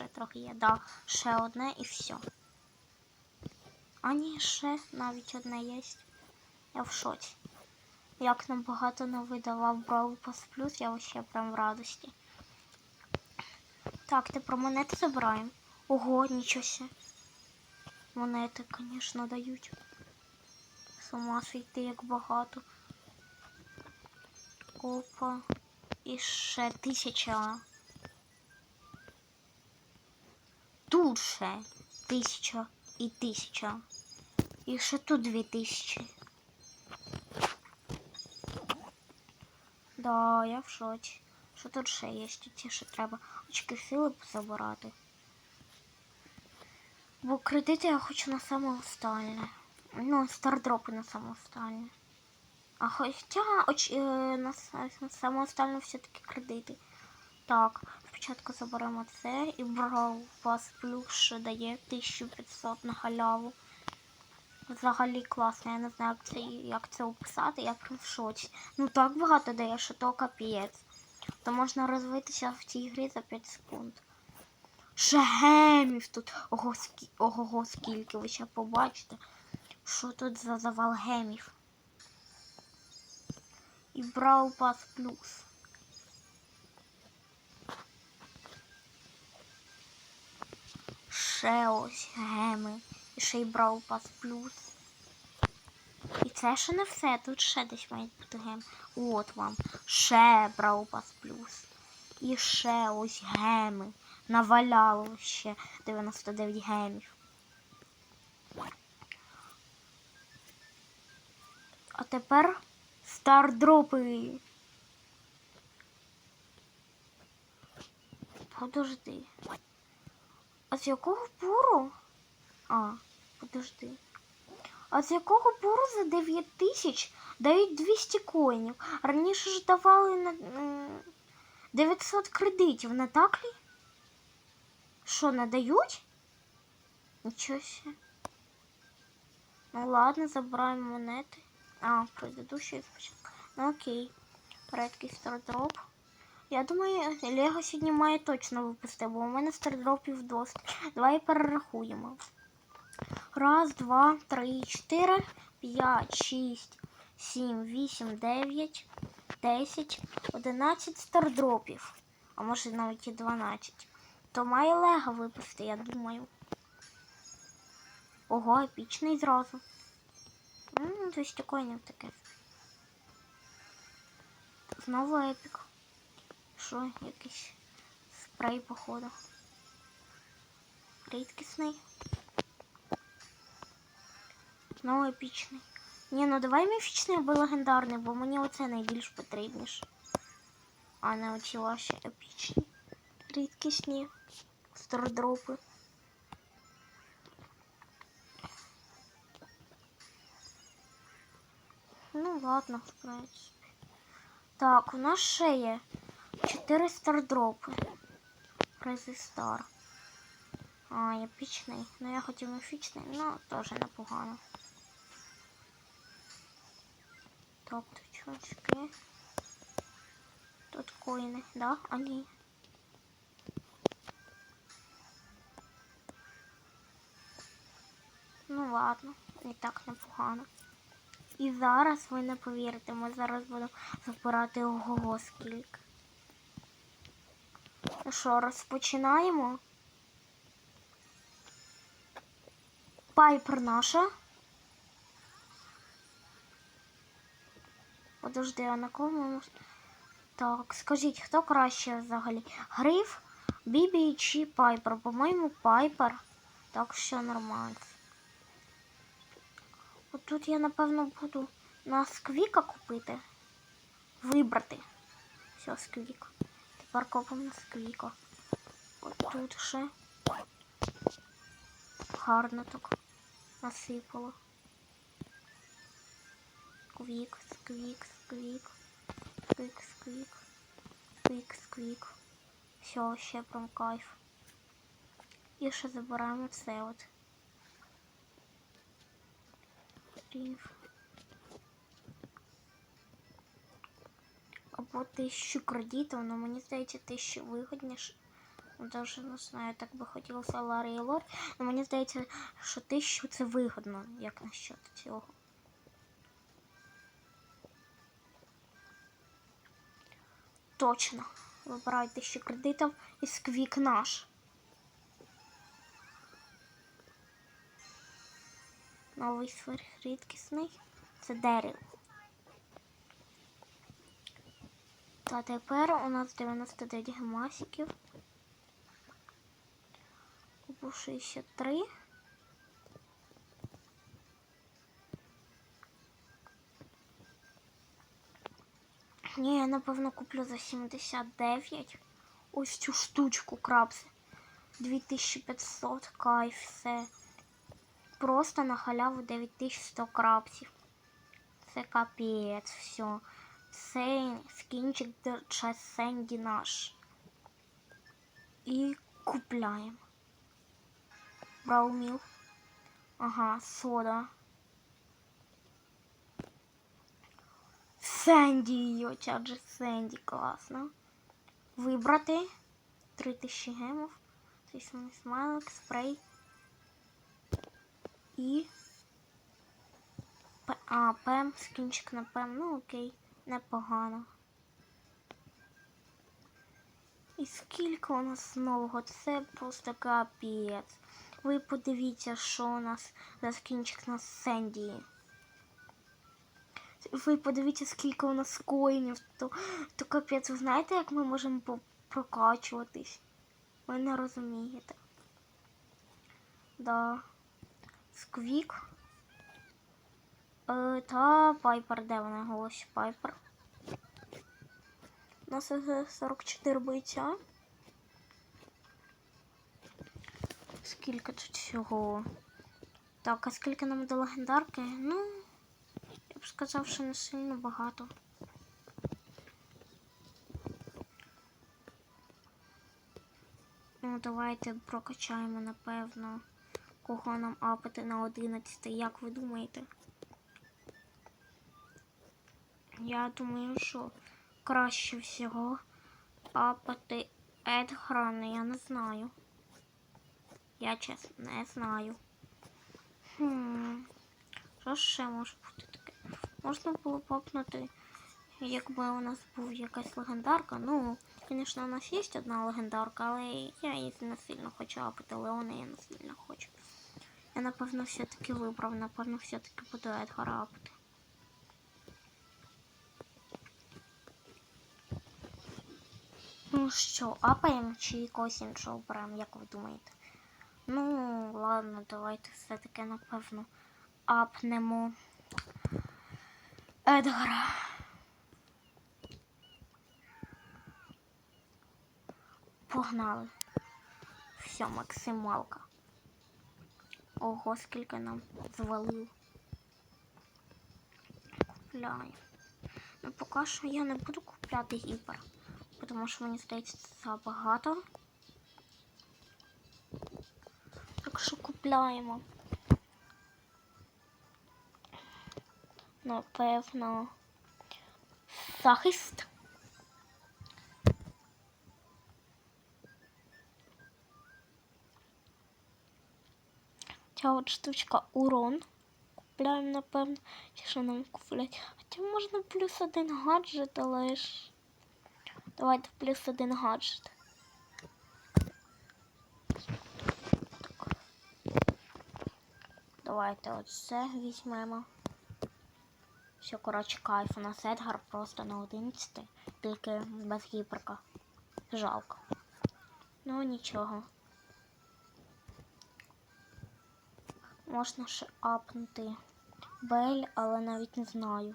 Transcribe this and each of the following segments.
ще трохи є. Да, ще одне і все. А ні, ще навіть одне є. Я в шоці. Як нам багато не видавав Brawl Pass Plus, я вообще прям в радості. Так, тепер монети забираємо. Ого, нічого. Монети, звісно, дають. З ума свійти, як багато. Опа. І ще тисяча. Тут ще тисяча і тисяча. І ще тут дві тисячі. Да, я в шоці. Що тут ще є? Ті, що треба очки сили позабирати. Бо кредити я хочу на саме останнє. Ну, стардропи на саме. А хоча оч, е, на, на саме все-таки кредити. Так, спочатку заберемо це і брав вас плюс що дає 1500 на халяву. Взагалі класно, я не знаю, як це, як це описати, я прям в шоці. Ну так багато дає, що то капець. То можна розвитися в цій грі за 5 секунд. Ще гемів тут. Ого, скі... Ого, скільки ви ще побачите. Що тут за завал гемів? І Брау Пас Плюс. Ще ось геми. І ще й Брау Пас Плюс. І це ще не все. Тут ще десь має бути гем. От вам. Ще Брау Пас Плюс. І ще ось геми. Наваляло ще 99 гемів. А тепер стардропи. Подожди. А з якого буру? А, подожди. А з якого буру за 9 тисяч дають 200 коїнів? Раніше ж давали на 900 кредитів, не так лі? Що, не дають? Нічого себе. Ну ладно, забираємо монети. А, предыдущий. Ну окей. Редкий стардроп. Я думаю, Лего сьогодні має точно випустити, бо у мене стардропів досить. Давай перерахуємо. Раз, два, три, чотири, п'ять, шість, сім, вісім, дев'ять, десять, одинадцять стардропів. А може навіть і дванадцять. То має Лего випустити, я думаю. Ого, епічний зразу. М, 200 коїнів таке. Знову епік. Що, якийсь спрей, походу. Рідкісний. Знову епічний. Ні, ну давай міфічний або легендарний, бо мені оце найбільш потрібніше. А не оці ваші епічні. Рідкісні. Стардропи. Ну ладно, в принципі. Так, у нас ще є 4 стардропи. Стар. А, епічний. Ну я хотів епічний, ну теж непогано. Тут чочки. Тут коїни, да? А ні. Ну ладно, і так непогано. І зараз ви не повірите, ми зараз будемо забирати ого скільки. Ну що, розпочинаємо? Пайпер наша. Подожди, а на кому? Так, скажіть, хто краще взагалі? Гриф, Бібі чи Пайпер? По-моєму, Пайпер. Так що нормально. От тут я, напевно, буду на сквіка купити. Вибрати. Все, сквік. Копимо на. От тут ще. Гарно так насипало. Сквік, сквік, сквік. Сквік, сквік. Сквік, сквік. Все, ще прям кайф. І ще забираємо це от. Рів. Або тисячу кредитів, але мені здається, тисячу вигідніше. Даже не знаю, так би хотілося Ларі і Лор. Але мені здається, що тисячу це вигодно, як насчет цього. Точно. Вибирай тисячу кредитів і сквік наш. Новий сфер рідкісний. Це дерево. Та тепер у нас 99 гемасиків. Купу 63. Ні, я напевно куплю за 79. Ось цю штучку крабси. 2500 кайф, все. Просто на халяву 9100 крабсів. Це капець, все. Це скінчик час Сенді наш. І купляємо. Брауміл. Ага, сода. Сенді, оця же Сенді, класно. Вибрати 3000 гемів. Звісно, смайлик, спрей. І. А, пем, скінчик на пем. Ну окей, непогано. І скільки у нас нового? Це просто капець. Ви подивіться, що у нас за скінчик на Сенді. Ви подивіться, скільки у нас коїнів, то, то капець, ви знаєте, як ми можемо прокачуватись? Ви не розумієте. Да. Сквік. Е, та Пайпер, де вона голос Пайпер? У нас е, 44 бойця. Скільки тут всього? Так, а скільки нам до легендарки? Ну, я б сказав, що не сильно багато. Ну, давайте прокачаємо, напевно, кого нам апати на 11, як ви думаєте? Я думаю, що краще всього апати Едгара, але я не знаю. Я чесно не знаю. Хм. Що ще може бути таке? Можна було б апнути, якби у нас був якась легендарка. Ну, звісно, у нас є одна легендарка, але я її не сильно хочу апати, Леона я не сильно хочу. Я напевно все-таки вибрав, напевно, все-таки буду Едгара апати. Ну що, апаємо чи якогось іншого беремо, як ви думаєте? Ну, ладно, давайте все-таки, напевно, апнемо Едгара. Погнали. Все, максималка. Ого, скільки нам звалив. Купляємо. Ну, поки що я не буду купляти гіпер, тому що мені здається це забагато. Так що купляємо. Напевно. Захист. Ця от штучка урон. Купляємо, напевно, чи нам куплять. Хоча можна плюс один гаджет, але ж. Давайте плюс один гаджет. Давайте оце візьмемо. Все, коротше, кайф. У нас Едгар просто на 11, тільки без гіперка. Жалко. Ну нічого. Можна ще апнути Бель, але навіть не знаю.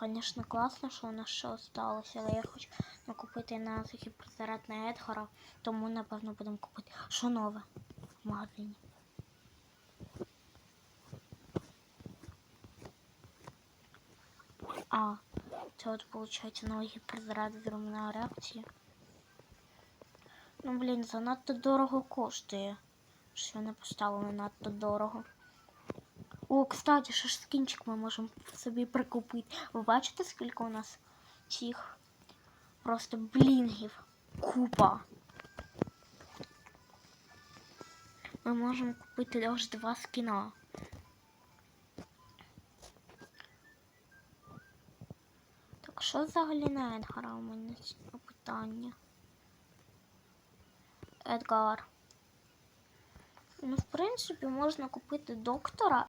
Звісно, класно, що у нас ще осталося, але я хочу накупити на гіперзаряд на Едгара, тому напевно будемо купити що нове в магазині. А, це от виходить новий гіперзаряд з румна реакції. Ну, блін, занадто дорого коштує. Що не поставили надто дорого. О, кстати, ще ж скінчик ми можемо собі прикупити. Ви бачите, скільки у нас цих просто блінгів? Купа. ми можемо купити аж два скіна. Так що взагалі на Едгара у мене питання? Едгар. Ну, в принципі, можна купити доктора